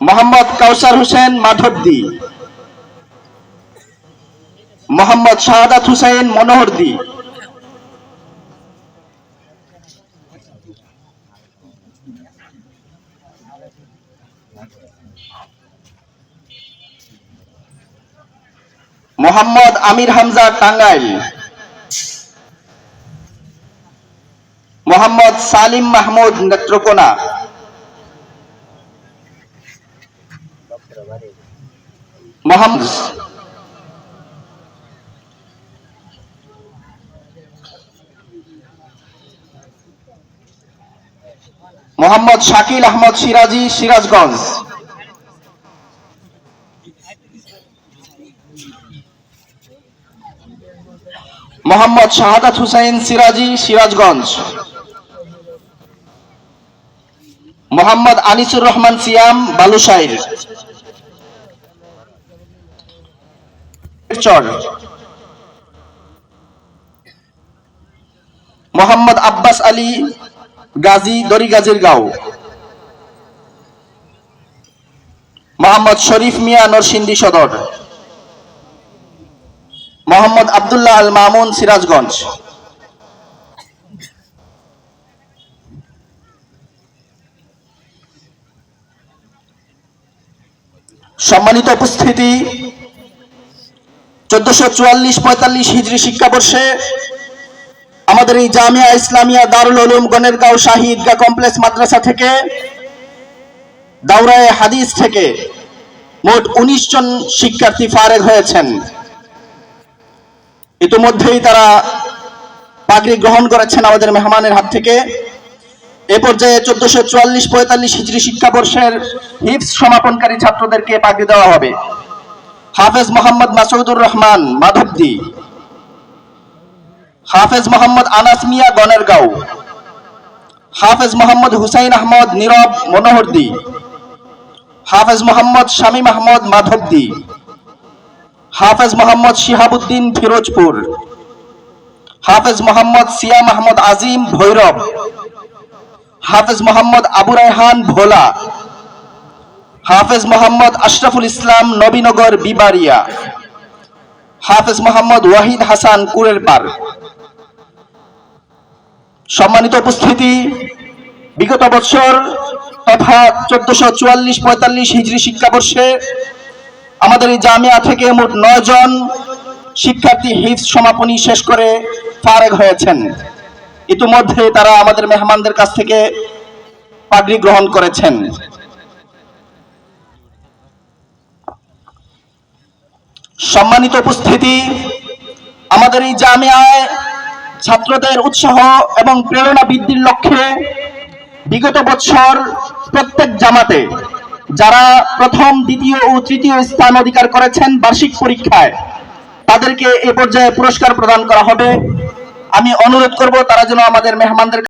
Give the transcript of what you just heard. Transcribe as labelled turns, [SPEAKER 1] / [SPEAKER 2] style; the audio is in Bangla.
[SPEAKER 1] মোহাম্মদ কাউসার হোসেন মাধবদী। মোহাম্মদ শাহাদাত হুসেন মনোহরদী। মোহাম্মদ আমির হামজা টাঙ্গাইল। মোহাম্মদ সালিম মাহমুদ নেত্রকোনা। মোহাম্মদ মোহাম্মদ শাকিল আহমদ সিরাজি, সিরাজগঞ্জ। মোহাম্মদ শাহাদাত হুসাইন সিরাজি, সিরাজগঞ্জ। মোহাম্মদ আনিসুর রহমান সিয়াম চর মোহাম্মদ আব্বাস আলী গাজী দরিগাজীর গাঁও। মোহাম্মদ শরীফ মিয়া নরসিংদী সদর। মোহাম্মদ আব্দুল্লাহ আল মামুন সিরাজগঞ্জ। সম্মানিত উপস্থিতি চোদ্দশো চুয়াল্লিশ পঁয়তাল্লিশ হিজড়ি শিক্ষাবর্ষে আমাদের এই জামিয়া ইসলামিয়া দারুল উলুম গনেরগাঁও শাহী ঈদগাহ কমপ্লেক্স মাদ্রাসা থেকে দাউরায়ে হাদিস থেকে মোট উনিশ জন শিক্ষার্থী ফারেগ হয়েছেন। ইতিমধ্যেই তারা পাগড়ি গ্রহণ করেছেন আমাদের মেহমানের হাত থেকে। এ পর্যায়ে চোদ্দশো চুয়াল্লিশ পঁয়তাল্লিশ হিজড়ি শিক্ষাবর্ষের হিপস সমাপনকারী ছাত্রদেরকে পাগড়ি দেওয়া হবে। হাফেজ মোহাম্মদ মাসুদুর রহমান, মাধবদী। হাফেজ মোহাম্মদ আনাস মিয়া, গনেরগাঁও। হাফেজ মোহাম্মদ হুসাইন আহমদ, নীরব, মনোহরদী। হাফেজ মোহাম্মদ শামীম আহমদ, মাধবদি। হাফেজ মোহাম্মদ শিহাবুদ্দিন, ফিরোজপুর। হাফেজ মোহাম্মদ সিয়াম আহমদ আজিম, ভৈরব। হাফেজ মোহাম্মদ আবু রায়হান, ভোলা। হাফেজ মোহাম্মদ আশরাফুল ইসলাম নবীনগর বিবারিয়া হাফেজ মোহাম্মদ ওয়াহিদ হাসান কুরের পার সম্মানিত উপস্থিতি, বিগত বছর তথা চোদ্দশো চুয়াল্লিশ, পঁয়তাল্লিশ হিজড়ি শিক্ষাবর্ষে আমাদের এই জামিয়া থেকে মোট নয় জন শিক্ষার্থী হিফস সমাপনী শেষ করে ফারেগ হয়েছেন। ইতিমধ্যে তারা আমাদের মেহমানদের কাছ থেকে পাগড়ি গ্রহণ করেছেন। সম্মানিত উপস্থিতি, আমাদের এই জামিয়ায় ছাত্রদের উৎসাহ এবং প্রেরণা বৃদ্ধির লক্ষ্যে বিগত বছর প্রত্যেক জামাতে যারা প্রথম, দ্বিতীয় ও তৃতীয় স্থান অধিকার করেছেন বার্ষিক পরীক্ষায়, তাদেরকে এ পর্যায়ে পুরস্কার প্রদান করা হবে। আমি অনুরোধ করব তারা যেন আমাদের মেহমানদের